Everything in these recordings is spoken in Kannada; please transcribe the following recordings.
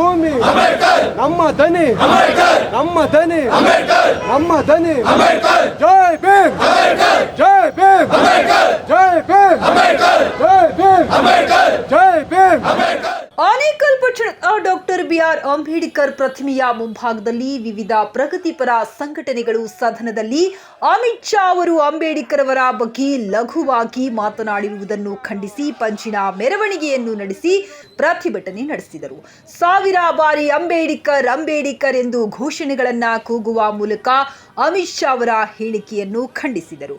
ಭೂಮಿ. ನಮ್ಮ ದನಿ ನಮ್ಮ ದನಿ ನಮ್ಮ ದನಿ ಜೈ ಭೀಮ್. ಜೈ ಭೀಮ್. ಜೈ ಭೀಮ್. ಜೈ ಭೀಮ್. ಜೈ ಭೀಮ್. ಆನೇಕಲ್ ಪಟ್ಟಣ ಡಾಕ್ಟರ್ ಬಿಆರ್ ಅಂಬೇಡ್ಕರ್ ಪ್ರತಿಮೆಯ ಮುಂಭಾಗದಲ್ಲಿ ವಿವಿಧ ಪ್ರಗತಿಪರ ಸಂಘಟನೆಗಳು ಸದನದಲ್ಲಿ ಅಮಿತ್ ಶಾ ಅವರು ಅಂಬೇಡ್ಕರ್ ಅವರ ಬಗ್ಗೆ ಲಘುವಾಗಿ ಮಾತನಾಡಿರುವುದನ್ನು ಖಂಡಿಸಿ ಪಂಚಿನ ಮೆರವಣಿಗೆಯನ್ನು ನಡೆಸಿ ಪ್ರತಿಭಟನೆ ನಡೆಸಿದರು. ಸಾವಿರ ಬಾರಿ ಅಂಬೇಡ್ಕರ್ ಅಂಬೇಡ್ಕರ್ ಎಂದು ಘೋಷಣೆಗಳನ್ನು ಕೂಗುವ ಮೂಲಕ ಅಮಿತ್ ಶಾ ಅವರ ಹೇಳಿಕೆಯನ್ನು ಖಂಡಿಸಿದರು.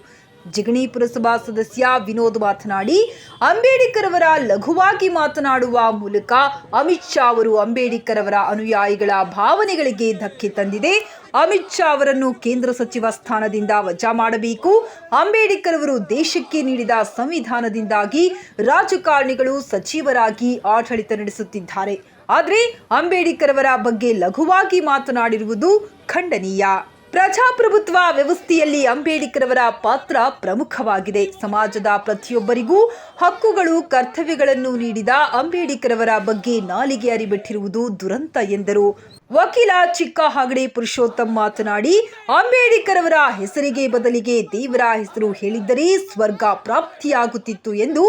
ಜಿಗಣಿ ಪುರಸಭಾ ಸದಸ್ಯ ವಿನೋದ್ ಮಾತನಾಡಿ ಅಂಬೇಡ್ಕರ್ ಅವರ ಲಘುವಾಗಿ ಮಾತನಾಡುವ ಮೂಲಕ ಅಮಿತ್ ಶಾ ಅವರು ಅಂಬೇಡ್ಕರ್ ಅವರ ಅನುಯಾಯಿಗಳ ಭಾವನೆಗಳಿಗೆ ಧಕ್ಕೆ ತಂದಿದೆ. ಅಮಿತ್ ಶಾ ಅವರನ್ನು ಕೇಂದ್ರ ಸಚಿವ ಸ್ಥಾನದಿಂದ ವಜಾ ಮಾಡಬೇಕು. ಅಂಬೇಡ್ಕರ್ ಅವರು ದೇಶಕ್ಕೆ ನೀಡಿದ ಸಂವಿಧಾನದಿಂದಾಗಿ ರಾಜಕಾರಣಿಗಳು ಸಚಿವರಾಗಿ ಆಡಳಿತ ನಡೆಸುತ್ತಿದ್ದಾರೆ. ಆದರೆ ಅಂಬೇಡ್ಕರ್ ಅವರ ಬಗ್ಗೆ ಲಘುವಾಗಿ ಮಾತನಾಡಿರುವುದು ಖಂಡನೀಯ. ಪ್ರಜಾಪ್ರಭುತ್ವ ವ್ಯವಸ್ಥೆಯಲ್ಲಿ ಅಂಬೇಡ್ಕರ್ ಪಾತ್ರ ಪ್ರಮುಖವಾಗಿದೆ. ಸಮಾಜದ ಪ್ರತಿಯೊಬ್ಬರಿಗೂ ಹಕ್ಕುಗಳು, ಕರ್ತವ್ಯಗಳನ್ನು ನೀಡಿದ ಅಂಬೇಡ್ಕರ್ ಬಗ್ಗೆ ನಾಲಿಗೆ ಅರಿಬಿಟ್ಟಿರುವುದು ದುರಂತ ಎಂದರು. ವಕೀಲ ಚಿಕ್ಕ ಹಾಗಡೆ ಪುರುಷೋತ್ತಮ್ ಮಾತನಾಡಿ ಅಂಬೇಡ್ಕರ್ ಅವರ ಹೆಸರಿಗೆ ಬದಲಿಗೆ ದೇವರ ಹೆಸರು ಹೇಳಿದ್ದರೆ ಸ್ವರ್ಗ ಪ್ರಾಪ್ತಿಯಾಗುತ್ತಿತ್ತು ಎಂದು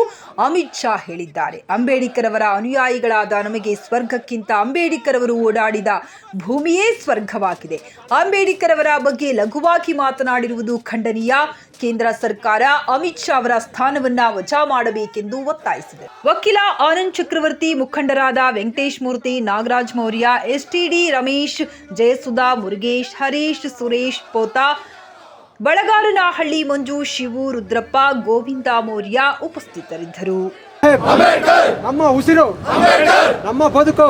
ಅಮಿತ್ ಶಾ ಹೇಳಿದ್ದಾರೆ. ಅಂಬೇಡ್ಕರ್ ಅವರ ಅನುಯಾಯಿಗಳಾದ ನಮಗೆ ಸ್ವರ್ಗಕ್ಕಿಂತ ಅಂಬೇಡ್ಕರ್ ಅವರು ಓಡಾಡಿದ ಭೂಮಿಯೇ ಸ್ವರ್ಗವಾಗಿದೆ. ಅಂಬೇಡ್ಕರ್ ಅವರ ಬಗ್ಗೆ ಲಘುವಾಗಿ ಮಾತನಾಡಿರುವುದು ಖಂಡನೀಯ. ಕೇಂದ್ರ ಸರ್ಕಾರ ಅಮಿತ್ ಶಾ ಅವರ ಸ್ಥಾನವನ್ನ ವಜಾ ಮಾಡಬೇಕೆಂದು ಒತ್ತಾಯಿಸಿದೆ. ವಕೀಲ ಆನಂದ್ ಚಕ್ರವರ್ತಿ ಮುಖಂಡರಾದ ವೆಂಕಟೇಶ್ ಮೂರ್ತಿ, ನಾಗರಾಜ್ ಮೌರ್ಯ, ಎಸ್ಟಿಡಿ ರಮೇಶ್, ಜಯಸುಧಾ ಮುರುಗೇಶ್, ಹರೀಶ್ ಸುರೇಶ್ ಪೋತಾ, ಬಳಗಾರನಹಳ್ಳಿ ಮಂಜು ಶಿವು ರುದ್ರಪ್ಪ, ಗೋವಿಂದ ಮೌರ್ಯ ಉಪಸ್ಥಿತರಿದ್ದರು. ನಮ್ಮ ಉಸಿರು ನಮ್ಮ ಬದುಕು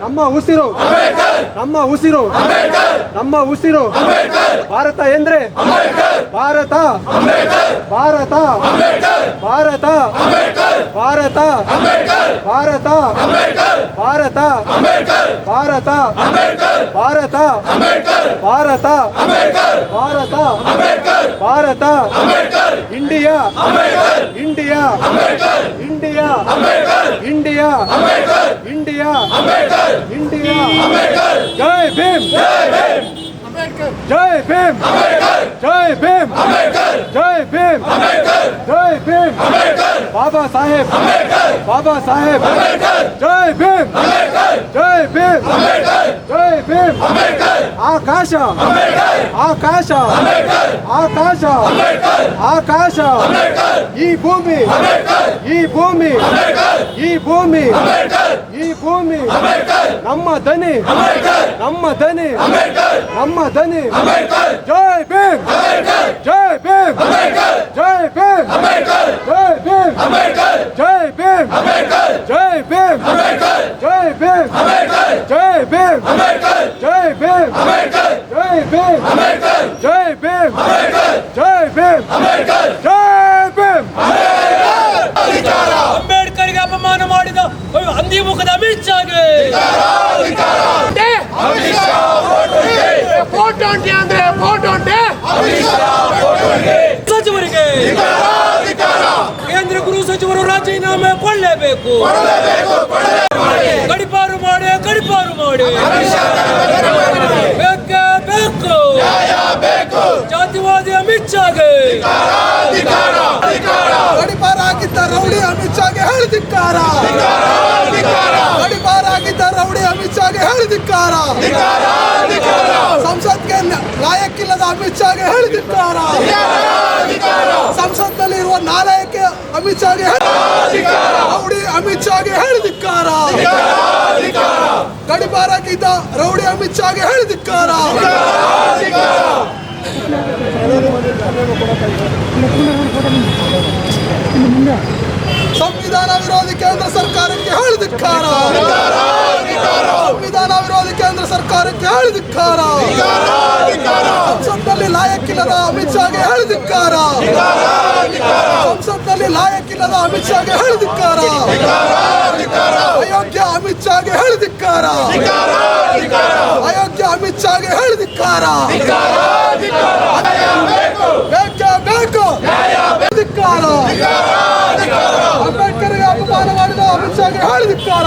ನಮ್ಮ ಉಸಿರು ನಮ್ಮ ಉಸಿರು ನಮ್ಮ ಉಸಿರು ಭಾರತ ಎಂದ್ರೆ Bharat Bharat Bharat Bharat Bharat Bharat Bharat Bharat Bharat Bharat Bharat India. India. India. India. India. India. జై భీమ్. జై భీమ్. జై భీమ్. జై భీమ్. జై భీమ్. బాబా సాహెబ్. బాబా సాహెబ్. జై భీమ్. జై భీమ్. జై భీమ్. ಆಕಾಶ. ಆಕಾಶ. ಆಕಾಶ. ಆಕಾಶ. ಈ ಭೂಮಿ. ಈ ಭೂಮಿ. ಈ ಭೂಮಿ. ಈ ಭೂಮಿ. ನಮ್ಮ ದನಿ ನಮ್ಮ ದನಿ ನಮ್ಮ ದನಿ ಜೈ ಭೀಮ್. ಜೈ ಭೀಮ್. ಜೈ ಭೀಮ್. ಜೈ భీమ్ అంబేద్కర్ జై భీమ్! అంబేద్కర్ జై భీమ్! అంబేద్కర్ జై భీమ్! అంబేద్కర్ జై భీమ్! అంబేద్కర్ జై భీమ్! అంబేద్కర్ జై భీమ్! అంబేద్కర్ జై ಗಡಿಪಾರು ಮಾಡಿ ಗಡಿಪಾರು ಮಾಡಿ. ಬೇಕೇ ಬೇಕು. ಜಾತಿವಾದಿ ಅಮಿತ್ ಶಾಗೆ. ಗಡಿಪಾರ ಆಗಿದ್ದ ರೌಡಿ ಅಮಿತ್ ಶಾಗೆ ಹೇಳಿದಿಕ್ಕಾರ ಗಡಿಪಾರ ಆಗಿದ್ದ ರೌಡಿ ಅಮಿತ್ ಶಾಗೆ ಹೇಳಿದಿಕ್ಕಾರ ಸಂಸತ್ಗೆ ಲಾಯಕ್ಕಿಲ್ಲದ ಅಮಿತ್ ಶಾಗೆ ಹೇಳಿದಿಕ್ಕಾರ ಸಂಸತ್ನಲ್ಲಿ ಇರುವ ನಾಲಾಯಕ್ಕೆ ಅಮಿತ್ ಶಾಗೆ ಹೇಳಿ- ರೌಡಿ ಅಮಿತ್ ಶಾಗೆ ಹೇಳಿದಿಕ್ಕಾರ ಗಡಿಪಾರ ಆಗಿದ್ದ ರೌಡಿ ಅಮಿತ್ ಶಾಗೆ ಹೇಳಿದಿಕ್ಕಾರ ಸಂವಿಧಾನ ವಿರೋಧಿ ಕೇಂದ್ರ ಸರ್ಕಾರಕ್ಕೆ ಹೇಳಿದಿಕ್ಕಾರ ಸಂವಿಧಾನ ವಿರೋಧಿ ಕೇಂದ್ರ ಸರ್ಕಾರಕ್ಕೆ ಹೇಳಿದಿಕ್ಕಾರ ಸಂಸತ್ನಲ್ಲಿ ಲಾಯಕ್ಕಿಲ್ಲದ ಅಮಿತ್ ಶಾಗೆ ಹೇಳಿದಿಕ್ಕಾರ ಸಂಸತ್ನಲ್ಲಿ ಲಾಯಕ್ಕಿಲ್ಲದ ಅಮಿತ್ ಶಾಗೆ ಹೇಳಿದಿಕ್ಕಾರ ಅಯೋಗ್ಯ ಅಮಿತ್ ಶಾಗೆ ಹೇಳಿದಿಕ್ಕಾರ ಅಯೋಗ್ಯ ಅಮಿತ್ ಶಾಗೆ ಹೇಳಿದಿಕ್ಕಾರ ಬೇಕೇ ಬೇಕು ಧಿಕ್ಕಾರ ಅಂಬೇಡ್ಕರ್ಗೆ ಅಪಮಾನ ಮಾಡಿದ ಅಮಿತ್ ಶಾಗೆ ಹೇಳಿದಿಕ್ಕಾರ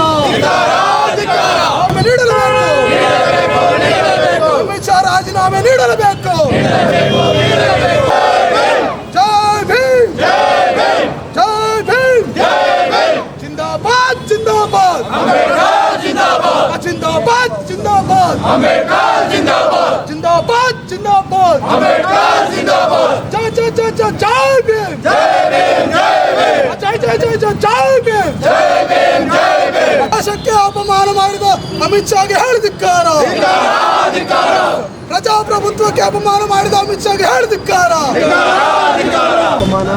ರಾಜೀನಾಮೆ ನೀಡಲೇಬೇಕು ಜೈ ಭೀಮ್ ಜೈ ಭೀಮ್ ಜಿಂದಾಬಾದ್ ಜಿಂದಾಬಾದ್ ಜಿಂದಾಬಾದ್ ಜಿಂದಾಬಾದ್ ಜಿಂದಾಬಾದ್ ಜಿಂದಾಬಾದ್ ಜೈ ಜೈ ಜೈ ಜೈ ಜೈ ಭೀಮ್ ಜೈ ಜೈ ಜೈ ಜೈ ಜೈ ಭೀಮ್ ದೇಶಕ್ಕೆ ಅಪಮಾನ ಮಾಡಿದ ಅಮಿತ್ ಶಾಗೆ ಹೇಳಿದಿಕ್ಕಾರ ಪ್ರಜಾಪ್ರಭುತ್ವಕ್ಕೆ ಅಪಮಾನ ಮಾಡಿದ ಅಮಿತ್ ಶಾಗೆ ಹೇಳಿದಿಕ್ಕಾರ ಅಪಮಾನ.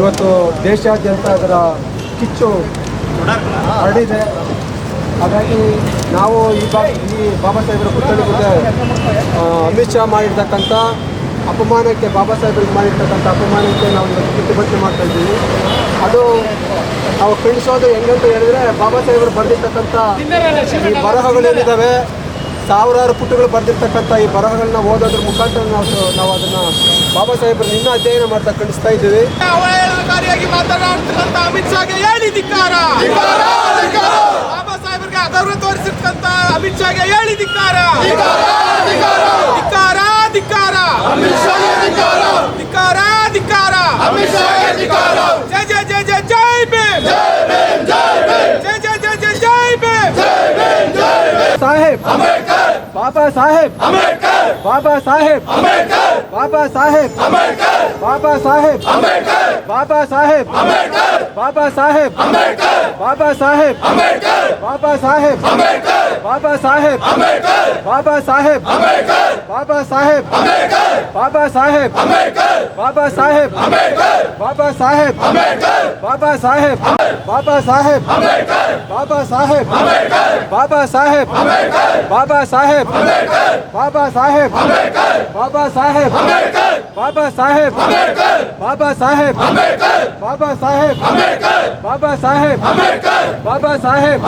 ಇವತ್ತು ದೇಶಾದ್ಯಂತ ಅದರ ಕಿಚ್ಚು ಹರಡಿದೆ. ಹಾಗಾಗಿ ನಾವು ಈ ಬಾ ಈ ಬಾಬಾ ಸಾಹೇಬರ ಪುತ್ಥಳಿ ಮುಂದೆ ಅಮಿತ್ ಶಾ ಮಾಡಿರ್ತಕ್ಕಂಥ ಅಪಮಾನಕ್ಕೆ, ಬಾಬಾ ಸಾಹೇಬರಿಗೆ ಮಾಡಿರ್ತಕ್ಕಂಥ ಅಪಮಾನಕ್ಕೆ ನಾವು ಪ್ರತಿಭಟನೆ ಮಾಡ್ತಾ ಇದ್ದೀವಿ. ಅದು ನಾವು ಖಂಡಿಸೋದು ಹೆಂಗಂತ ಹೇಳಿದ್ರೆ ಬಾಬಾ ಸಾಹೇಬರು ಬರೆದಿರ್ತಕ್ಕಂಥ ಬರಹಗಳೇನಿದ್ದಾವೆ ಸಾವಿರಾರು ಪುಟಗಳು ಬರೆದಿರ್ತಕ್ಕಂಥ ಈ ಬರಹಗಳನ್ನ ಓದೋದ್ರ ಮುಖಾಂತರ ನಾವು ನಾವು ಅದನ್ನು ಬಾಬಾ ಸಾಹೇಬ್ರ ಇನ್ನೂ ಅಧ್ಯಯನ ಮಾಡ್ತಾ ಕಂಡಿಸ್ತಾ ಇದ್ದೀವಿ. ಅವಹೇಳನಕಾರಿಯಾಗಿ ಮಾತನಾಡ್ತಕ್ಕಂಥ ಅಮಿತ್ ಶಾಗೆ ಹೇಳಿದಿಕ್ಕಾರ ಬಾಬಾ ಸಾಹೇಬ್ರಿಗೆ ಅಗೌರವ ತೋರಿಸಿರ್ತಕ್ಕಂಥ ಅಮಿತ್ ಶಾಗೆ ಹೇಳಿದಿಕ್ಕಾರ ಧಿಕ್ಕಾರ? ಧಿಕ್ಕಾರ ಧಿಕ್ಕಾರ. ಧಿಕ್ಕಾರ ಧಿಕ್ಕಾರ. ಅಮಿತ್ ಜಯ ಜಯ ಜೈ ಭೀಮ್. ಜೈ ಜಯ ಜೈ ಜಯ ಜೈ ಭೀಮ್. ಸಾಹೇಬ್ ಬಾಬಾ ಸಾಹೇಬ್ ಬಾಬಾ ಸಾಹೇಬ್ ಬಾಬಾ ಸಾಹೇಬ್ ಬಾಬಾ ಸಾಹೇಬ್ ಬಾಬಾ ಸಾಹೇಬ್ ಬಾಬಾ ಸಾಹೇಬ್ ಬಾಬಾ ಸಾಹೇಬ್ ಬಾಬಾ ಸಾಹೇಬ್ ಬಾಬಾ ಸಾಹೇಬ್ ಬಾಬಾ ಸಾಹೇಬ್ ಬಾಬಾ ಸಾಹೇಬ್ ಬಾಬಾ ಸಾಹೇಬ್ ಬಾಬಾ ಸಾಹೇಬ್ ಬಾಬಾ ಸಾಹೇಬ್ ಬಾಬಾ ಸಾಹೇಬ್ ಬಾಬಾ ಸಾಹೇಬ್ ಬಾಬಾ ಸಾಹೇಬ್ ಬಾಬಾ ಸಾಹೇಬ್ ಬಾಬಾ ಸಾಹೇಬ್ ಬಾಬಾ ಸಾಹೇಬ್ ಬಾಬಾ ಸಾಹೇಬ್ ಬಾಬಾ ಸಾಹೇಬ್ ಬಾಬಾ ಸಾಹೇಬ್ ಬಾಬಾ ಸಾಹೇಬ್ ಬಾಬಾ ಸಾಹೇಬ್ ಬಾಬಾ ಸಾಹೇಬ್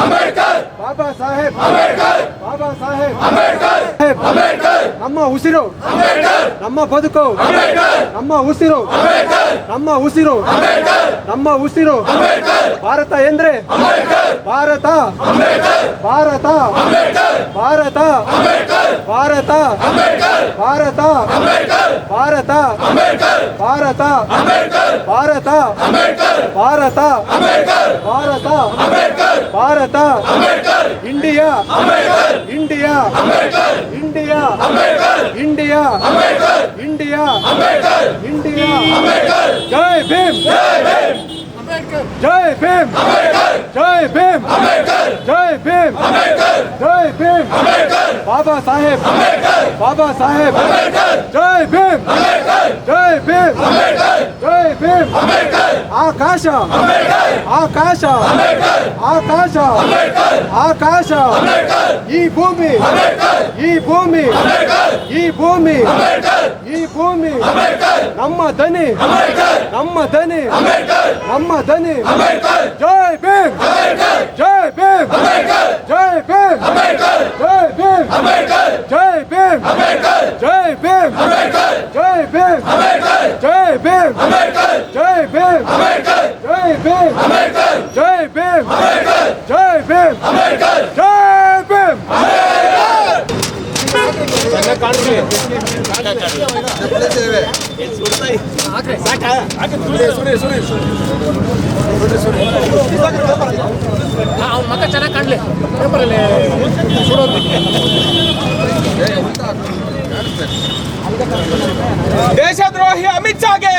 ಬಾಬಾ ಸಾಹೇಬ್ ಬಾಬಾ ಸಾಹೇಬ್. ನಮ್ಮ ಉಸಿರು. ನಮ್ಮ ಬದುಕು. ನಮ್ಮ ಉಸಿರು. ನಮ್ಮ ಉಸಿರು. ನಮ್ಮ ಉಸಿರು. ಭಾರತ ಎಂದ್ರೆ? Bharat. Bharat. Bharat. Bharat Bharat Bharat Bharat Bharat Bharat Bharat Bharat India India India India India India ಜೈ ಭೀಮ್ ಜೈ ಭೀಮ್ జై భీమ్! అంబేద్కర్! జై భీమ్! అంబేద్కర్! జై భీమ్! అంబేద్కర్! బాబా సాహెబ్! అంబేద్కర్! బాబా సాహెబ్! అంబేద్కర్! జై భీమ్! అంబేద్కర్! జై భీమ్! అంబేద్కర్! జై భీమ్! అంబేద్కర్! ఆకాశ! అంబేద్కర్! ఆకాశ! అంబేద్కర్! ఆకాశ! అంబేద్కర్! ఆకాశ! అంబేద్కర్! ఈ భూమి! అంబేద్కర్! ఈ భూమి! అంబేద్కర్! ఈ భూమి! అంబేద్కర్! ಭೂಮಿ ನಮ್ಮ ದನಿ ನಮ್ಮ ದನಿ ನಮ್ಮ ದನಿ ಜೈ ಭೀಮ್ ಜೈ ಭೀಮ್ ಜೈ ಭೀಮ್ ಜೈ ಭೀಮ್ ಜೈ ಭೀಮ್ ಜೈ ಭೀಮ್ ಜೈ ಭೀಮ್ ಜೈ ಭೀಮ್ ಜೈ ಭೀಮ್ ಜೈ ಭೀಮ್ ಜೈ ಭೀಮ್ ಜೈ ಭೀಮ್ ಜೈ ಭೀಮ್ ಅವ್ನ ಮಗ ಚೆನ್ನಾಗಿ ಕಾಣಲಿ ಪೇಪರಲ್ಲಿ ದೇಶದ್ರೋಹಿ ಅಮಿತ್ ಶಾಗೆ.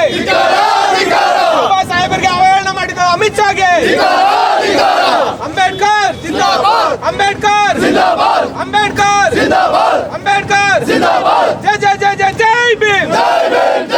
ಬಾಬಾ ಸಾಹೇಬರಿಗೆ ಅವಹೇಳನ ಮಾಡಿದ ಅಮಿತ್ ಶಾಗೆ. ಅಂಬೇಡ್ಕರ್ ಅಂಬೇಡ್ಕರ್ ಅಂಬೇಡ್ಕರ್ ಅಂಬೇಡ್ಕರ್, ಜೈ Diamond!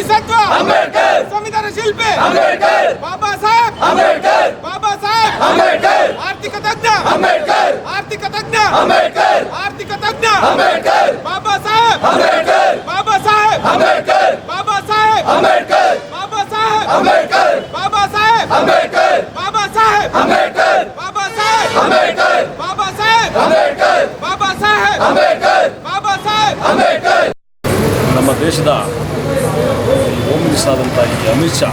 ಮೋದಿ ಸತ್ವ ಸಂವಿಧಾನ ಶಿಲ್ಪಿ ಬಾಬಾ ಸಾಹೇಬ್ ಬಾಬಾ ಸಾಹೇಬ್ ಆರ್ಥಿಕ ತಜ್ಞ ಆರ್ಥಿಕ ಆರ್ಥಿಕ ತಜ್ಞ ಅಂಬೇಡ್ಕರ್ ಆರ್ಥಿಕ ತಜ್ಞ ಅಂಬೇಡ್ಕರ್ ಬಾಬಾ ಸಾಹೇಬ್ ಅಂಬೇಡ್ಕರ್ ಬಾಬಾ ಸಾಹೇಬ್ ಅಂಬೇಡ್ಕರ್ ಬಾಬಾ ಸಾಹೇಬ್ ಅಂಬೇಡ್ಕರ್ ಬಾಬಾ ಸಾಹೇಬ್ ಅಂಬೇಡ್ಕರ್ ಬಾಬಾ ಸಾಹೇಬ್ ಅಂಬೇಡ್ಕರ್ ಬಾಬಾ ಸಾಹೇಬ್ ಅಂಬೇಡ್ಕರ್ ಬಾಬಾ ಸಾಹೇಬ್ ಅಂಬೇಡ್ಕರ್ ಬಾಬಾ ಸಾಹೇಬ್ ಅಂಬೇಡ್ಕರ್ ಬಾಬಾ ಸಾಹೇಬ್ ಅಂಬೇಡ್ಕರ್ ಬಾಬಾ ಸಾಹೇಬ್ ಅಂಬೇಡ್ಕರ್ ನಮ್ಮ ದೇಶದ ಹೋಮ್ ಮಿನಿಸ್ಟರ್ ಆದಂಥ ಅಮಿತ್ ಶಾ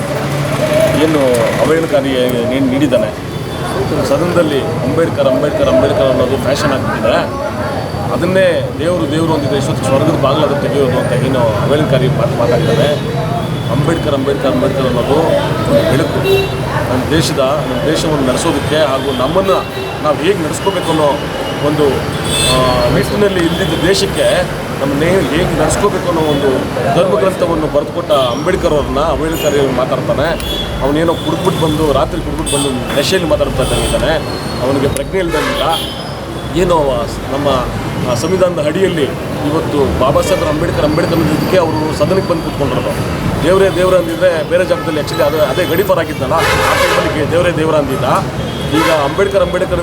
ಏನು ಅವಹೇಳನಕಾರಿ ಏನು ನೀಡಿದ್ದಾನೆ? ಸದನದಲ್ಲಿ ಅಂಬೇಡ್ಕರ್ ಅಂಬೇಡ್ಕರ್ ಅಂಬೇಡ್ಕರ್ ಅನ್ನೋದು ಫ್ಯಾಷನ್ ಆಗ್ತಿದೆ ಅದನ್ನೇ ದೇವರು ದೇವರು ಒಂದಿದೆ ಇಷ್ಟೊತ್ತು ಸ್ವರ್ಗದ ಬಾಗಿಲಾದ ತೆಗೆಯೋದು ಅಂತ ಏನು ಅವಹೇಳನಕಾರಿ ಮಾತು ಮಾತಾಡ್ತಾರೆ. ಅಂಬೇಡ್ಕರ್ ಅಂಬೇಡ್ಕರ್ ಅಂಬೇಡ್ಕರ್ ಅನ್ನೋದು ಒಂದು ಬೆಳಕು. ನಮ್ಮ ದೇಶದ, ನಮ್ಮ ದೇಶವನ್ನು ನಡೆಸೋದಕ್ಕೆ ಹಾಗೂ ನಮ್ಮನ್ನು ನಾವು ಹೇಗೆ ನಡೆಸ್ಕೋಬೇಕು ಅನ್ನೋ ಒಂದು ನಿಟ್ಟಿನಲ್ಲಿ ಇಲ್ಲಿದ್ದ ದೇಶಕ್ಕೆ ನಮ್ಮನ್ನೇ ಹೇಗೆ ನಡೆಸ್ಕೋಬೇಕು ಅನ್ನೋ ಒಂದು ಧರ್ಮಗ್ರಂಥವನ್ನು ಬರೆದುಕೊಟ್ಟ ಅಂಬೇಡ್ಕರ್ ಅವ್ರನ್ನ, ಅಂಬೇಡ್ಕರ್ ಮಾತಾಡ್ತಾನೆ. ಅವನೇನೋ ಕುಡ್ಬಿಟ್ಟು ಬಂದು, ರಾತ್ರಿ ಕುಡ್ಬಿಟ್ಟು ಬಂದು ನಶೆಯಲ್ಲಿ ಮಾತಾಡ್ತಾ ಇದ್ದಾನೆ ಅವನಿಗೆ ಪ್ರಜ್ಞೆ ಇಲ್ದಂಗಿಲ್ಲ ಏನೋ ನಮ್ಮ ಸಂವಿಧಾನದ ಅಡಿಯಲ್ಲಿ ಇವತ್ತು ಬಾಬಾ ಸಾಹೇಬ್ ಅಂಬೇಡ್ಕರ್ ಅಂಬೇಡ್ಕರ್ ಇದಕ್ಕೆ ಅವರು ಸದನಕ್ಕೆ ಬಂದು ಕೂತ್ಕೊಂಡಿರೋದು. ದೇವರೇ ದೇವರ ಅಂದಿದ್ದರೆ ಬೇರೆ ಜಾಗದಲ್ಲಿ ಆ್ಯಕ್ಚುಲಿ ಅದು, ಅದೇ ಗಡಿಫರ್ ಆಗಿದ್ದಲ್ಲ, ಆ ಟೈಮಲ್ಲಿ ದೇವರೇ ದೇವರ ಅಂದಿದ್ದ. ಈಗ ಅಂಬೇಡ್ಕರ್ ಅಂಬೇಡ್ಕರ್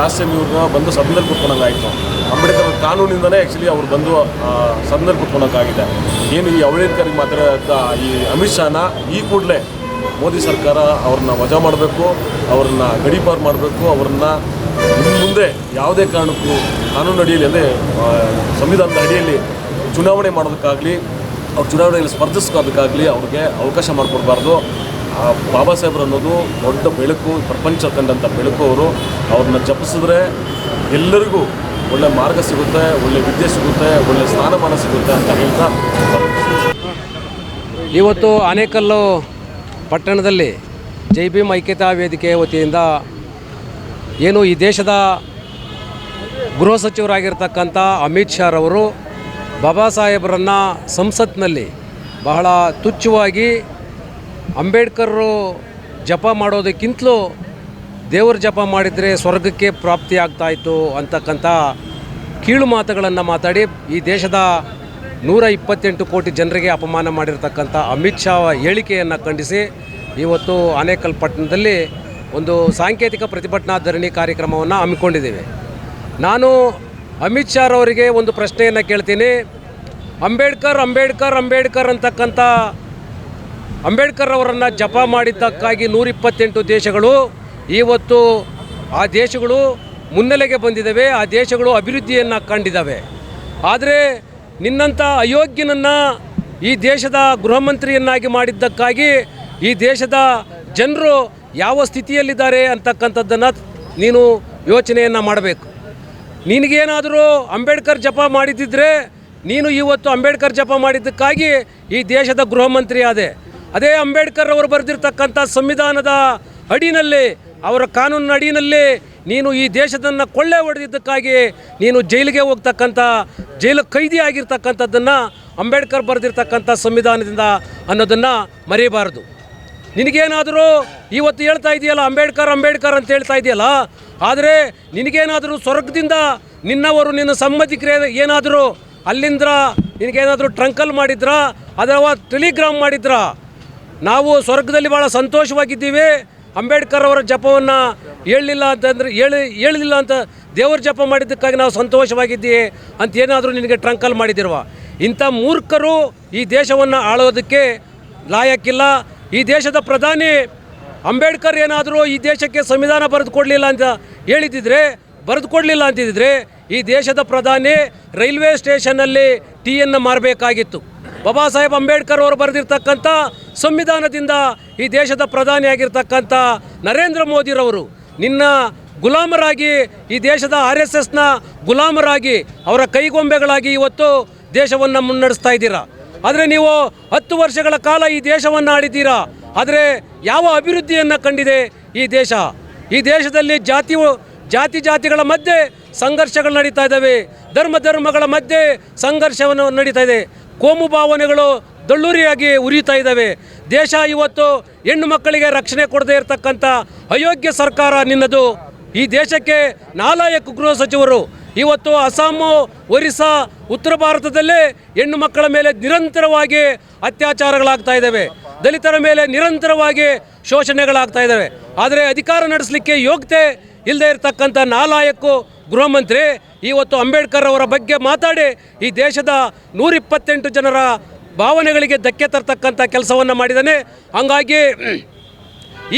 ಲಾಸ್ಟ್ ಟೈಮ್ ಇವ್ರನ್ನ ಬಂದು ಸದನದಲ್ಲಿ ಕೂತ್ಕೊಂಡಂಗಾಯಿತು. ಅಂಬೇಡ್ಕರ್ ಕಾನೂನಿಂದನೇ ಆ್ಯಕ್ಚುಲಿ ಅವ್ರು ಬಂದು ಸದನದಲ್ಲಿ ಕೂತ್ಕೊಳಕ್ಕಾಗಿದೆ ಏನು ಈ ಅಂಬೇಡ್ಕರ್ಗೆ ಮಾತ್ರ ಈ ಅಮಿತ್ ಶಾನ ಈ ಕೂಡಲೇ ಮೋದಿ ಸರ್ಕಾರ ಅವ್ರನ್ನ ವಜಾ ಮಾಡಬೇಕು, ಅವ್ರನ್ನ ಗಡೀಪಾರು ಮಾಡಬೇಕು, ಅವ್ರನ್ನ ಮುಂದೆ ಯಾವುದೇ ಕಾರಣಕ್ಕೂ ಕಾನೂನು ಅಡಿಯಲ್ಲಿ ಅಂದರೆ ಸಂವಿಧಾನದ ಅಡಿಯಲ್ಲಿ ಚುನಾವಣೆ ಮಾಡೋದಕ್ಕಾಗಲಿ, ಅವ್ರು ಚುನಾವಣೆಯಲ್ಲಿ ಸ್ಪರ್ಧಿಸೋದಕ್ಕಾಗಲಿ ಅವ್ರಿಗೆ ಅವಕಾಶ ಮಾಡಿಕೊಡ್ಬಾರ್ದು. ಆ ಬಾಬಾ ಸಾಹೇಬ್ರು ಅನ್ನೋದು ದೊಡ್ಡ ಬೆಳಕು, ಪ್ರಪಂಚ ಕಂಡಂಥ ಬೆಳಕು ಅವರು ಅವ್ರನ್ನ ಜಪಿಸಿದ್ರೆ ಎಲ್ಲರಿಗೂ ಒಳ್ಳೆ ಮಾರ್ಗ ಸಿಗುತ್ತೆ, ಒಳ್ಳೆ ವಿದ್ಯೆ ಸಿಗುತ್ತೆ, ಒಳ್ಳೆ ಸ್ಥಾನಮಾನ ಸಿಗುತ್ತೆ ಅಂತ ಹೇಳ್ತಾ ಇವತ್ತು ಆನೇಕಲ್ಲು ಪಟ್ಟಣದಲ್ಲಿ ಜೈ ಭೀಮ್ ಐಕ್ಯತಾ ವೇದಿಕೆ ವತಿಯಿಂದ ಏನು ಈ ದೇಶದ ಗೃಹ ಸಚಿವರಾಗಿರ್ತಕ್ಕಂಥ ಅಮಿತ್ ಶಾರವರು ಬಾಬಾ ಸಾಹೇಬರನ್ನು ಸಂಸತ್ನಲ್ಲಿ ಬಹಳ ತುಚ್ಛವಾಗಿ ಅಂಬೇಡ್ಕರ್ರು ಜಪ ಮಾಡೋದಕ್ಕಿಂತಲೂ ದೇವರ ಜಪ ಮಾಡಿದರೆ ಸ್ವರ್ಗಕ್ಕೆ ಪ್ರಾಪ್ತಿ ಆಗ್ತಾಯಿತ್ತು ಅಂತಕ್ಕಂಥ ಕೀಳು ಮಾತುಗಳನ್ನು ಮಾತಾಡಿ ಈ ದೇಶದ ನೂರ ಇಪ್ಪತ್ತೆಂಟು ಕೋಟಿ ಜನರಿಗೆ ಅಪಮಾನ ಮಾಡಿರ್ತಕ್ಕಂಥ ಅಮಿತ್ ಶಾ ಹೇಳಿಕೆಯನ್ನು ಖಂಡಿಸಿ ಇವತ್ತು ಆನೇಕಲ್ ಪಟ್ಟಣದಲ್ಲಿ ಒಂದು ಸಾಂಕೇತಿಕ ಪ್ರತಿಭಟನಾ ಧರಣಿ ಕಾರ್ಯಕ್ರಮವನ್ನು ಹಮ್ಮಿಕೊಂಡಿದ್ದೇವೆ. ನಾನು ಅಮಿತ್ ಶಾ ಅವರಿಗೆ ಒಂದು ಪ್ರಶ್ನೆಯನ್ನು ಕೇಳ್ತೀನಿ. ಅಂಬೇಡ್ಕರ್ ಅಂಬೇಡ್ಕರ್ ಅಂಬೇಡ್ಕರ್ ಅಂತಕ್ಕಂಥ ಅಂಬೇಡ್ಕರ್ ಅವರನ್ನು ಜಪ ಮಾಡಿದ್ದಕ್ಕಾಗಿ ನೂರಿಪ್ಪತ್ತೆಂಟು ದೇಶಗಳು ಇವತ್ತು ಆ ದೇಶಗಳು ಮುನ್ನೆಲೆಗೆ ಬಂದಿದ್ದಾವೆ, ಆ ದೇಶಗಳು ಅಭಿವೃದ್ಧಿಯನ್ನು ಕಂಡಿದ್ದಾವೆ. ಆದರೆ ನಿನ್ನಂಥ ಅಯೋಗ್ಯನನ್ನು ಈ ದೇಶದ ಗೃಹ ಮಂತ್ರಿಯನ್ನಾಗಿ ಮಾಡಿದ್ದಕ್ಕಾಗಿ ಈ ದೇಶದ ಜನರು ಯಾವ ಸ್ಥಿತಿಯಲ್ಲಿದ್ದಾರೆ ಅಂತಕ್ಕಂಥದ್ದನ್ನು ನೀನು ಯೋಚನೆಯನ್ನು ಮಾಡಬೇಕು. ನಿನಗೇನಾದರೂ ಅಂಬೇಡ್ಕರ್ ಜಪ ಮಾಡಿದ್ದಿದ್ರೆ ನೀನು ಇವತ್ತು ಅಂಬೇಡ್ಕರ್ ಜಪ ಮಾಡಿದ್ದಕ್ಕಾಗಿ ಈ ದೇಶದ ಗೃಹ ಮಂತ್ರಿ ಆದೆ ಅದೇ ಅಂಬೇಡ್ಕರ್ ಅವರು ಬರೆದಿರ್ತಕ್ಕಂಥ ಸಂವಿಧಾನದ ಅಡಿನಲ್ಲಿ, ಅವರ ಕಾನೂನಿನ ಅಡಿನಲ್ಲಿ ನೀನು ಈ ದೇಶದನ್ನು ಕೊಳ್ಳೆ ಹೊಡೆದಿದ್ದಕ್ಕಾಗಿ ನೀನು ಜೈಲಿಗೆ ಹೋಗ್ತಕ್ಕಂಥ, ಜೈಲು ಕೈದಿ ಆಗಿರ್ತಕ್ಕಂಥದ್ದನ್ನು ಅಂಬೇಡ್ಕರ್ ಬರೆದಿರ್ತಕ್ಕಂಥ ಸಂವಿಧಾನದಿಂದ ಅನ್ನೋದನ್ನು ಮರೆಯಬಾರದು. ನಿನಗೇನಾದರೂ ಇವತ್ತು ಹೇಳ್ತಾ ಇದೆಯಲ್ಲ, ಅಂಬೇಡ್ಕರ್ ಅಂಬೇಡ್ಕರ್ ಅಂತ ಹೇಳ್ತಾ ಇದೆಯಲ್ಲ, ಆದರೆ ನಿನಗೇನಾದರೂ ಸ್ವರ್ಗದಿಂದ ನಿನ್ನವರು, ನಿನ್ನ ಸಂಬಂಧಿಕರೇ ಏನಾದರೂ ಅಲ್ಲಿಂದ ನಿನಗೇನಾದರೂ ಟ್ರಂಕಲ್ ಮಾಡಿದ್ರಾ, ಅಥವಾ ಟೆಲಿಗ್ರಾಮ್ ಮಾಡಿದ್ರಾ? ನಾವು ಸ್ವರ್ಗದಲ್ಲಿ ಭಾಳ ಸಂತೋಷವಾಗಿದ್ದೀವಿ. ಅಂಬೇಡ್ಕರ್ ಅವರ ಜಪವನ್ನು ಹೇಳಲಿಲ್ಲ ಅಂತಂದರೆ ಹೇಳಿ, ಹೇಳಲಿಲ್ಲ ಅಂತ ದೇವರ ಜಪ ಮಾಡಿದ್ದಕ್ಕಾಗಿ ನಾವು ಸಂತೋಷವಾಗಿದ್ದೀವಿ ಅಂತ ಏನಾದರೂ ನಿನಗೆ ಟ್ರಂಕಲ್ ಮಾಡಿದಿರುವ. ಇಂಥ ಮೂರ್ಖರು ಈ ದೇಶವನ್ನು ಆಳೋದಕ್ಕೆ ಲಾಯಕ್ಕಿಲ್ಲ. ಈ ದೇಶದ ಪ್ರಧಾನಿ ಅಂಬೇಡ್ಕರ್ ಏನಾದರೂ ಈ ದೇಶಕ್ಕೆ ಸಂವಿಧಾನ ಬರೆದು ಕೊಡಲಿಲ್ಲ ಅಂತ ಹೇಳಿದ್ದಿದ್ರೆ ಬರೆದು ಕೊಡಲಿಲ್ಲ ಅಂತಿದ್ದರೆ ಈ ದೇಶದ ಪ್ರಧಾನಿ ರೈಲ್ವೆ ಸ್ಟೇಷನಲ್ಲಿ ಟೀಯನ್ನು ಮಾರಬೇಕಾಗಿತ್ತು. ಬಾಬಾ ಸಾಹೇಬ್ ಅಂಬೇಡ್ಕರ್ ಅವರು ಬರೆದಿರ್ತಕ್ಕಂಥ ಸಂವಿಧಾನದಿಂದ ಈ ದೇಶದ ಪ್ರಧಾನಿಯಾಗಿರ್ತಕ್ಕಂಥ ನರೇಂದ್ರ ಮೋದಿರವರು ನಿನ್ನ ಗುಲಾಮರಾಗಿ, ಈ ದೇಶದ ಆರ್ ಎಸ್ ಎಸ್ನ ಗುಲಾಮರಾಗಿ, ಅವರ ಕೈಗೊಂಬೆಗಳಾಗಿ ಇವತ್ತು ದೇಶವನ್ನು ಮುನ್ನಡೆಸ್ತಾ ಇದ್ದೀರಾ? ಆದರೆ ನೀವು ಹತ್ತು ವರ್ಷಗಳ ಕಾಲ ಈ ದೇಶವನ್ನು ಆಡಿದ್ದೀರಾ? ಆದರೆ ಯಾವ ಅಭಿವೃದ್ಧಿಯನ್ನು ಕಂಡಿದೆ ಈ ದೇಶ? ಈ ದೇಶದಲ್ಲಿ ಜಾತಿ ಜಾತಿ ಜಾತಿಗಳ ಮಧ್ಯೆ ಸಂಘರ್ಷಗಳು ನಡೀತಾ ಇದ್ದಾವೆ. ಧರ್ಮ ಧರ್ಮಗಳ ಮಧ್ಯೆ ಸಂಘರ್ಷವನ್ನು ನಡೀತಾ ಇದೆ. ಕೋಮು ಭಾವನೆಗಳು ದಳ್ಳೂರಿಯಾಗಿ ಉರಿತಾ ಇದ್ದಾವೆ. ದೇಶ ಇವತ್ತು ಹೆಣ್ಣು ಮಕ್ಕಳಿಗೆ ರಕ್ಷಣೆ ಕೊಡದೇ ಇರತಕ್ಕಂಥ ಅಯೋಗ್ಯ ಸರ್ಕಾರ ನಿನ್ನದು. ಈ ದೇಶಕ್ಕೆ ನಾಲಾಯಕ ಗೃಹ ಸಚಿವರು, ಇವತ್ತು ಅಸ್ಸಾಮು ಒರಿಸ್ಸಾ, ಉತ್ತರ ಭಾರತದಲ್ಲೇ ಹೆಣ್ಣು ಮಕ್ಕಳ ಮೇಲೆ ನಿರಂತರವಾಗಿ ಅತ್ಯಾಚಾರಗಳಾಗ್ತಾ ಇದ್ದಾವೆ. ದಲಿತರ ಮೇಲೆ ನಿರಂತರವಾಗಿ ಶೋಷಣೆಗಳಾಗ್ತಾ ಇದ್ದಾವೆ. ಆದರೆ ಅಧಿಕಾರ ನಡೆಸಲಿಕ್ಕೆ ಯೋಗ್ಯತೆ ಇಲ್ಲದೆ ಇರತಕ್ಕಂಥ ನಾಲಾಯಕು ಗೃಹ ಮಂತ್ರಿ, ಇವತ್ತು ಅಂಬೇಡ್ಕರ್ ಅವರ ಬಗ್ಗೆ ಮಾತಾಡಿ ಈ ದೇಶದ ನೂರಿಪ್ಪತ್ತೆಂಟು ಜನರ ಭಾವನೆಗಳಿಗೆ ಧಕ್ಕೆ ತರ್ತಕ್ಕಂಥ ಕೆಲಸವನ್ನು ಮಾಡಿದ್ದಾನೆ. ಹಂಗಾಗಿ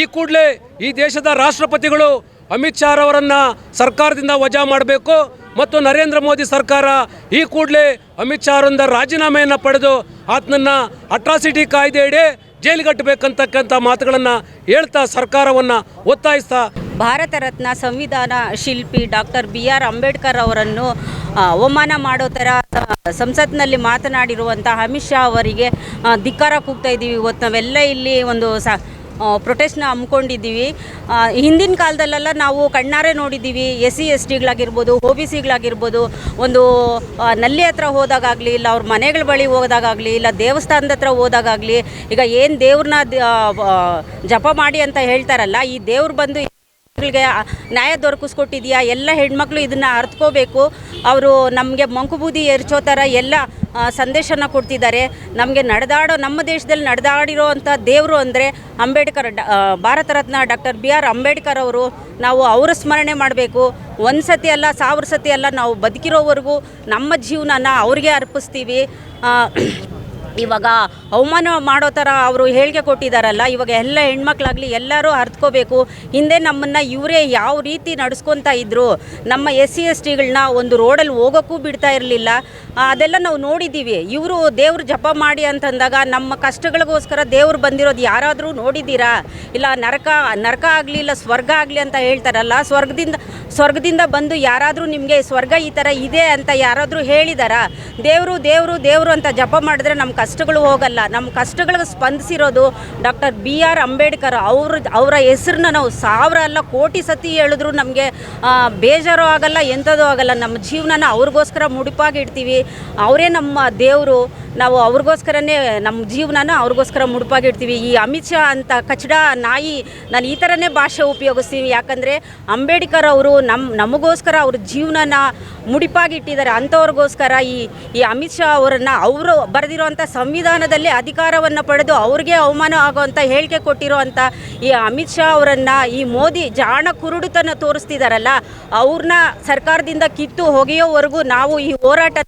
ಈ ಕೂಡಲೇ ಈ ದೇಶದ ರಾಷ್ಟ್ರಪತಿಗಳು ಅಮಿತ್ ಶಾ ಅವರನ್ನು ಸರ್ಕಾರದಿಂದ ವಜಾ ಮಾಡಬೇಕು ಮತ್ತು ನರೇಂದ್ರ ಮೋದಿ ಸರ್ಕಾರ ಈ ಕೂಡಲೇ ಅಮಿತ್ ಶಾ ಅವರಿಂದ ರಾಜೀನಾಮೆಯನ್ನು ಪಡೆದು ಆತನನ್ನು ಅಟ್ರಾಸಿಟಿ ಕಾಯ್ದೆಯಡಿ ಜೈಲಿಗಟ್ಟಬೇಕಂತಕ್ಕಂಥ ಮಾತುಗಳನ್ನು ಹೇಳ್ತಾ ಸರ್ಕಾರವನ್ನು ಒತ್ತಾಯಿಸ್ತಾ ಭಾರತ ರತ್ನ ಸಂವಿಧಾನ ಶಿಲ್ಪಿ ಡಾಕ್ಟರ್ ಬಿ ಆರ್ ಅಂಬೇಡ್ಕರ್ ಅವರನ್ನು ಅವಮಾನ ಮಾಡೋ ಥರ ಸಂಸತ್ನಲ್ಲಿ ಮಾತನಾಡಿರುವಂಥ ಅಮಿತ್ ಶಾ ಅವರಿಗೆ ಧಿಕ್ಕಾರ ಕೂಗ್ತಾ ಇದ್ದೀವಿ. ಇವತ್ತು ನಾವೆಲ್ಲ ಇಲ್ಲಿ ಒಂದು ಸ ಪ್ರೊಟೆಸ್ಟ್ನ ಹಮ್ಮಿಕೊಂಡಿದ್ದೀವಿ. ಹಿಂದಿನ ಕಾಲದಲ್ಲೆಲ್ಲ ನಾವು ಕಣ್ಣಾರೆ ನೋಡಿದ್ದೀವಿ. ಎಸ್ ಸಿ ಎಸ್ ಟಿಗಳಾಗಿರ್ಬೋದು ಒ ಬಿ ಸಿಗಳಾಗಿರ್ಬೋದು. ಒಂದು ನಲ್ಲಿ ಹತ್ರ ಹೋದಾಗಲಿ ಇಲ್ಲ ಅವ್ರ ಮನೆಗಳ ಬಳಿ ಹೋದಾಗಲಿ ಇಲ್ಲ ದೇವಸ್ಥಾನದ ಹತ್ರ ಹೋದಾಗಲಿ ಈಗ ಏನು ದೇವ್ರನ್ನ ಜಪ ಮಾಡಿ ಅಂತ ಹೇಳ್ತಾರಲ್ಲ, ಈ ದೇವ್ರು ಬಂದು ಮಕ್ಕಳಿಗೆ ನ್ಯಾಯ ದೊರಕಿಸ್ಕೊಟ್ಟಿದ್ಯಾ? ಎಲ್ಲ ಹೆಣ್ಮಕ್ಳು ಇದನ್ನು ಅರ್ತ್ಕೋಬೇಕು. ಅವರು ನಮಗೆ ಮಂಕುಬೂದಿ ಎರಚೋ ಥರ ಎಲ್ಲ ಸಂದೇಶನ ಕೊಡ್ತಿದ್ದಾರೆ. ನಮಗೆ ನಡೆದಾಡೋ, ನಮ್ಮ ದೇಶದಲ್ಲಿ ನಡೆದಾಡಿರೋ ಅಂಥ ದೇವರು ಅಂದರೆ ಅಂಬೇಡ್ಕರ್ ಡ Bharat Ratna doctor B R Ambedkar ಅವರು. ನಾವು ಅವರ ಸ್ಮರಣೆ ಮಾಡಬೇಕು. ಒಂದು ಸತಿ ಅಲ್ಲ, ಸಾವಿರ ಸತಿ ಅಲ್ಲ ನಾವು ಬದುಕಿರೋವರೆಗೂ ನಮ್ಮ ಜೀವನನ ಅವ್ರಿಗೆ ಅರ್ಪಿಸ್ತೀವಿ. ಇವಾಗ ಅವಮಾನ ಮಾಡೋ ಥರ ಅವರು ಹೇಳಿಕೆ ಕೊಟ್ಟಿದ್ದಾರಲ್ಲ ಇವಾಗ ಎಲ್ಲ ಹೆಣ್ಮಕ್ಳಾಗಲಿ ಎಲ್ಲರೂ ಅರ್ತ್ಕೋಬೇಕು. ಹಿಂದೆ ನಮ್ಮನ್ನು ಇವರೇ ಯಾವ ರೀತಿ ನಡೆಸ್ಕೊತಾ ಇದ್ದರು ನಮ್ಮ ಎಸ್ ಸಿ ಎಸ್ ಟಿಗಳನ್ನ ಒಂದು ರೋಡಲ್ಲಿ ಹೋಗೋಕ್ಕೂ ಬಿಡ್ತಾ ಇರಲಿಲ್ಲ. ಅದೆಲ್ಲ ನಾವು ನೋಡಿದ್ದೀವಿ. ಇವರು ದೇವ್ರ ಜಪ ಮಾಡಿ ಅಂತಂದಾಗ ನಮ್ಮ ಕಷ್ಟಗಳಿಗೋಸ್ಕರ ದೇವ್ರು ಬಂದಿರೋದು ಯಾರಾದರೂ ನೋಡಿದ್ದೀರಾ? ಇಲ್ಲ ನರಕ ನರಕ ಆಗಲಿ ಇಲ್ಲ ಸ್ವರ್ಗ ಆಗಲಿ ಅಂತ ಹೇಳ್ತಾರಲ್ಲ, ಸ್ವರ್ಗದಿಂದ ಸ್ವರ್ಗದಿಂದ ಬಂದು ಯಾರಾದರೂ ನಿಮಗೆ ಸ್ವರ್ಗ ಈ ಥರ ಇದೆ ಅಂತ ಯಾರಾದರೂ ಹೇಳಿದಾರಾ? ದೇವರು ದೇವರು ದೇವರು ಅಂತ ಜಪ ಮಾಡಿದ್ರೆ ನಮ್ಮ ಕಷ್ಟಗಳು ಹೋಗಲ್ಲ. ನಮ್ಮ ಕಷ್ಟಗಳಿಗೆ ಸ್ಪಂದಿಸಿರೋದು ಡಾಕ್ಟರ್ ಬಿ ಆರ್ ಅಂಬೇಡ್ಕರ್ ಅವ್ರ, ಅವರ ಹೆಸರನ್ನ ನಾವು ಸಾವಿರ ಅಲ್ಲ ಕೋಟಿ ಸತಿ ಹೇಳಿದ್ರು ನಮಗೆ ಬೇಜಾರು ಆಗಲ್ಲ, ಎಂಥದ್ದು ಆಗಲ್ಲ. ನಮ್ಮ ಜೀವನನ ಅವ್ರಿಗೋಸ್ಕರ ಮುಡಿಪಾಗಿ ಇಡ್ತೀವಿ. ಅವರೇ ನಮ್ಮ ದೇವರು. ನಾವು ಅವ್ರಿಗೋಸ್ಕರನೇ ನಮ್ಮ ಜೀವನನ ಅವ್ರಿಗೋಸ್ಕರ ಮುಡುಪಾಗಿಡ್ತೀವಿ ಈ ಅಮಿತ್ ಶಾ ಅಂತ ಕಚಡ ನಾಯಿ, ನಾನು ಈ ಥರನೇ ಭಾಷೆ ಉಪಯೋಗಿಸ್ತೀವಿ ಯಾಕಂದರೆ ಅಂಬೇಡ್ಕರ್ ಅವರು ನಮ್ಮ ನಮಗೋಸ್ಕರ ಅವ್ರ ಜೀವನನ ಮುಡಿಪಾಗಿಟ್ಟಿದ್ದಾರೆ ಅಂಥವ್ರಿಗೋಸ್ಕರ ಈ ಈ ಅಮಿತ್ ಶಾ ಅವರನ್ನು ಅವರು ಬರೆದಿರೋವಂಥ ಸಂವಿಧಾನದಲ್ಲಿ ಅಧಿಕಾರವನ್ನು ಪಡೆದು ಅವ್ರಿಗೆ ಅವಮಾನ ಆಗೋವಂಥ ಹೇಳಿಕೆ ಕೊಟ್ಟಿರೋ ಅಂಥ ಈ ಅಮಿತ್ ಶಾ ಅವರನ್ನು ಈ ಮೋದಿ ಜಾಣ ಕುರುಡುತನ ತೋರಿಸ್ತಿದಾರಲ್ಲ ಅವ್ರನ್ನ ಸರ್ಕಾರದಿಂದ ಕಿತ್ತು ಹೊಗೆಯೋವರೆಗೂ ನಾವು ಈ ಹೋರಾಟ